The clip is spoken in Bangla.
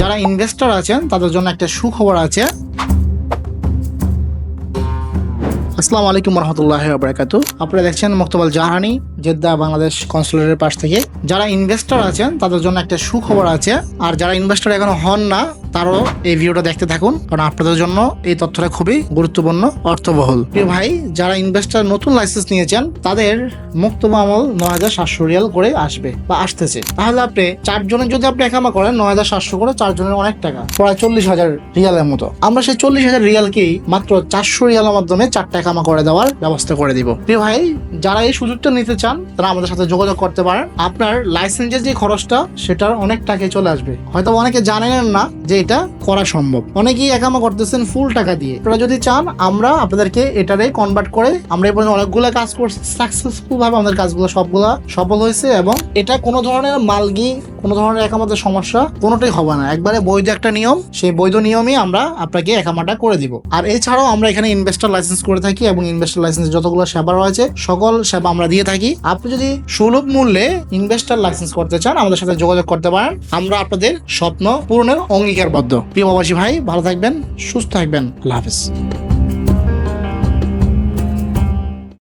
যারা ইনভেস্টর আছেন, তাদের জন্য একটা সুখবর আছে। আসসালামু আলাইকুম রহমতুল্লাহ আবরাকাত আপনারা দেখছেন মুক্তবাল জাহানি, জেদ্দা বাংলাদেশ কনসুলেটের পাশ থেকে। যারা ইনভেস্টর আছেন, তাদের জন্য একটা সুখবর আছে। আর যারা ইনভেস্টর এখনও হন না তারও এই ভিডিওটা দেখতে থাকুন, কারণ আপনাদের জন্য এই তথ্যটা খুবই গুরুত্বপূর্ণ, অর্থবহুল। প্রিয় ভাই, যারা ইনভেস্টর নতুন লাইসেন্স নিয়েছেন তাদের মুক্ত মামল নয় হাজার সাতশো রিয়াল করে আসবে বা আসতেছে। তাহলে আপনি চারজনের যদি আপনি একামা করেন, নয় হাজার সাতশো করে চারজনের অনেক টাকা, প্রায় চল্লিশ হাজার রিয়ালের মতো। আমরা সেই চল্লিশ হাজার রিয়ালকেই মাত্র চারশো রিয়ালের মাধ্যমে চার একামা করে দেওয়ার ব্যবস্থা করে দিব। প্রিয় ভাই, যারা এই সুযোগটা নিতে চান, তারা আমাদের সাথে যোগাযোগ করতে পারেন। আপনার লাইসেন্সের যে খরচটা, সেটার অনেক টাকায় চলে আসবে। হয়তো অনেকে জানেন না যে এটা করা সম্ভব। অনেকেই একামা করতেছেন ফুল টাকা দিয়ে। আপনারা যদি চান, আমরা আপনাদেরকে এটারে কনভার্ট করে, আমরা এই পর্যন্ত অনেকগুলো কাজ করছি সাকসেসফুল ভাবে আমাদের কাজগুলো সবগুলো সফল হয়েছে এবং এটা কোনো ধরনের মালগি কোনো ধরনের একামাতের সমস্যা কোনোটাই হবে না। একবারে বৈধ একটা নিয়ম, সেই বৈধ নিয়মই আমরা আপনাকে একামাটা করে দিব। আর এছাড়াও আমরা এখানে ইনভেস্টর লাইসেন্স করে থাকি এবং ইনভেস্টর লাইসেন্স যতগুলো সেবা রয়েছে, সকল সেবা আমরা দিয়ে থাকি। আপনি যদি সুলভ মূল্যে ইনভেস্টর লাইসেন্স করতে চান, আমাদের সাথে যোগাযোগ করতে পারেন। আমরা আপনাদের স্বপ্ন পূরণের অঙ্গীকারবদ্ধ। প্রিয় প্রবাসী ভাই, ভালো থাকবেন, সুস্থ থাকবেন। আল্লাহ হাফেজ।